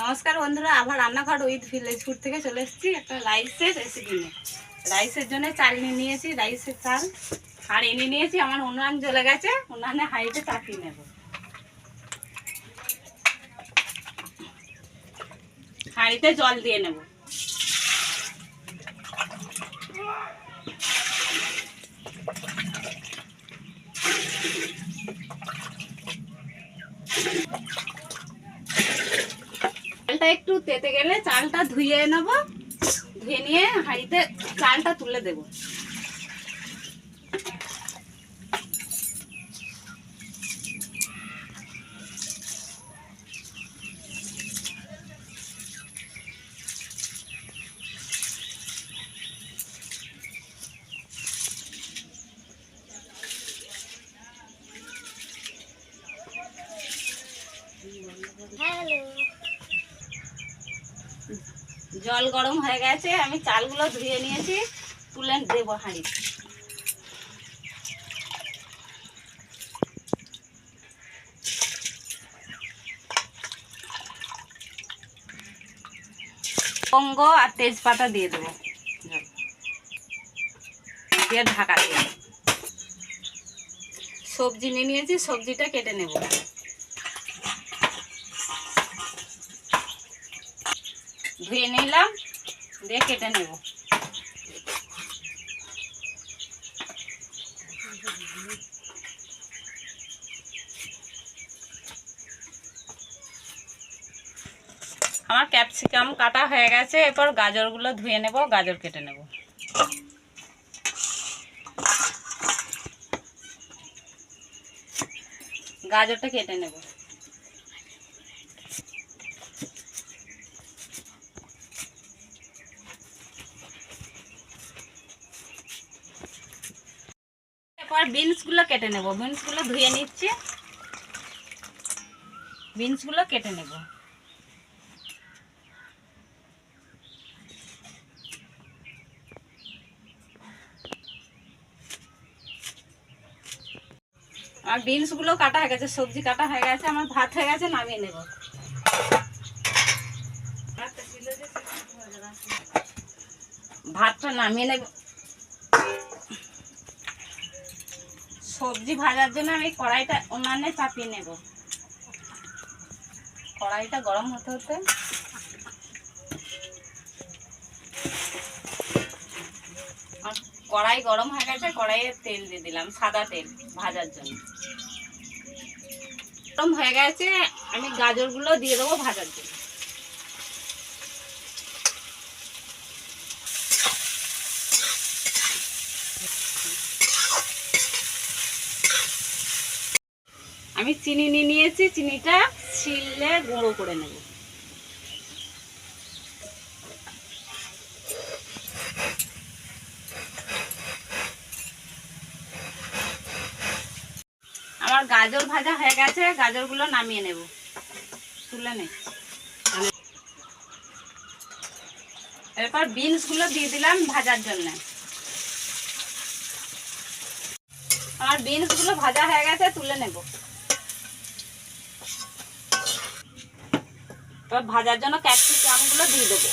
নমস্কার বন্ধুরা আবার রান্নাঘর উইথ ভিলেজ ফুড থেকে চলে এসেছি। একটা রাইসের রেসিপি নিয়ে। রাইসের জন্য চাল নিয়ে নিয়েছি রাইসের চাল। আর এনে নিয়েছি, আমার উনান জ্বলে গেছে। উনানে হাইটে চাপিয়ে নেব। হাঁড়িতে জল দিয়ে নেব। একটু তেতে গেলে চালটা ধুয়ে নেব। ধুয়ে নিয়ে হাঁড়িতে চালটা তুলে দেব। জল গরম হয়ে গেছে, আমি চালগুলো ধুয়ে নিয়েছি, তুলে দেবো হাঁড়িতে লবঙ্গ আর তেজপাতা দিয়ে দেবো। দিয়ে ঢাকা দিয়ে। সবজি নিয়ে নিয়েছি, সবজিটা কেটে নেব। ধুয়ে নিলাম, দিয়ে কেটে নেব। আমার ক্যাপসিকাম কাটা হয়ে গেছে, এরপর গাজরগুলো ধুয়ে নেব, গাজর কেটে নেব। গাজরটা কেটে নেব। এরপর বিনসগুলো কেটে নেব। বিনসগুলো ধুয়ে নিচ্ছি। বিনসগুলো কেটে নেব। আর বিনসগুলো কাটা হয়ে গেছে, সবজি কাটা হয়ে গেছে, আমার ভাত হয়ে গেছে, নামিয়ে নেব। ভাতটা নামিয়ে নেব। সবজি ভাজার জন্য আমি কড়াইটা উনানে চাপিয়ে নেব। কড়াইটা গরম হতে হতে কড়াই গরম হয়ে গেছে, কড়াইয়ে তেল দিয়ে দিলাম, সাদা তেল ভাজার জন্য। গরম হয়ে গেছে, আমি গাজরগুলো দিয়ে দেবো ভাজার জন্য। আমি চিনি নিয়ে নিয়েছি, চিনিটা ছিলে গুঁড়ো করে নেব। আমার গাজর ভাজা হয়ে গেছে, গাজরগুলো নামিয়ে নেব। তুলে নে। এরপর বিনসগুলো দিয়ে দিলাম ভাজার জন্য। আমার বিনসগুলো ভাজা হয়ে গেছে, তুলে নেব। এবার ভাজার জন্য ক্যাপসিকামগুলো দিয়ে দেবো।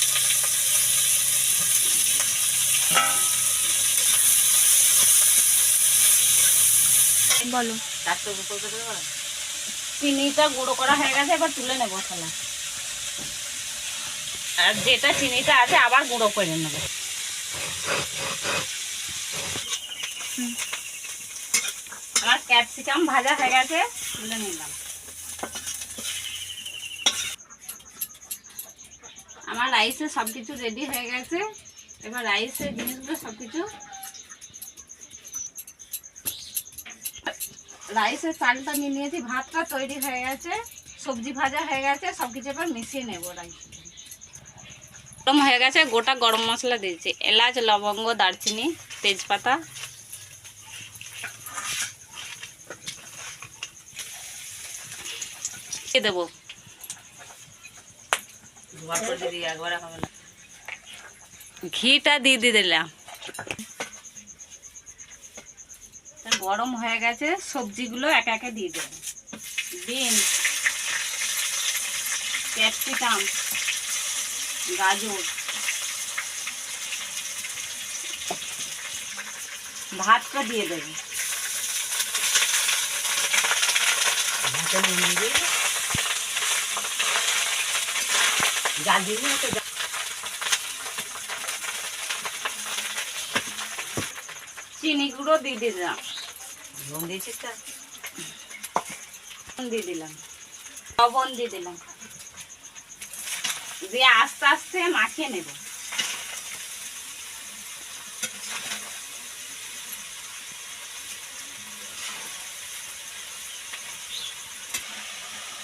বলো। চিনিটা গুঁড়ো করা হয়ে গেছে এবার তুলে নেব মশলা। আর যেটা চিনিটা আছে আবার গুঁড়ো করে নেব। আমার ক্যাপসিকাম ভাজা হয়ে গেছে তুলে নিলাম। আমার রাইসে সব কিছু রেডি হয়ে গেছে। এবার রাইসের জিনিসগুলো সব কিছু রাইসের চালটা নিয়ে নিয়েছি, ভাতটা তৈরি হয়ে গেছে, সবজি ভাজা হয়ে গেছে সব কিছু এবার মিশিয়ে নেব রাইস গরম হয়ে গেছে, গোটা গরম মশলা দিয়েছি। এলাচ, লবঙ্গ, দারচিনি, তেজপাতা। দেবো। ঘিটা দিয়ে দিয়ে দিলাম। গরম হয়ে গেছে সবজিগুলো একে একে দিয়ে দেবো। বিনস ক্যাপসিকাম গাজর ভাতটা দিয়ে দিবি। না তো জাল- চিনি গুঁড়ো দিয়ে দিলাম। লবণ দিয়ে দিলাম। লবণ দিয়ে দিলাম। দিয়ে আস্তে আস্তে মাখিয়ে নেব।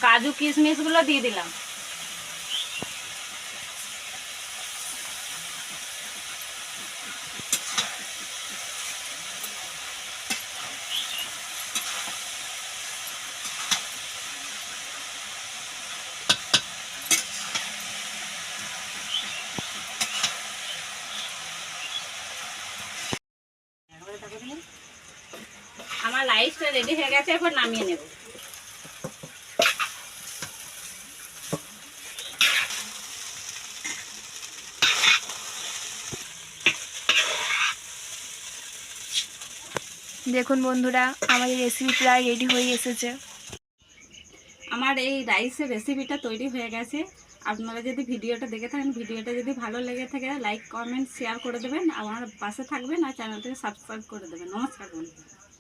কাজু কিশমিশগুলো দিয়ে দিলাম আমার রাইসটা রেডি হয়ে গেছে এবার নামিয়ে নেব। দেখুন বন্ধুরা আমাদের রেসিপি প্রায় রেডি হয়ে এসেছে। আমার এই রাইসের রেসিপিটা তৈরি হয়ে গেছে। আপনারা যদি ভিডিওটা দেখে থাকেন ভিডিওটা যদি ভালো লেগে থাকে লাইক কমেন্ট শেয়ার করে দেবেন। আমার পাশে থাকবেন আর চ্যানেলটাকে সাবস্ক্রাইব করে দেবেন। নমস্কার বন্ধুরা।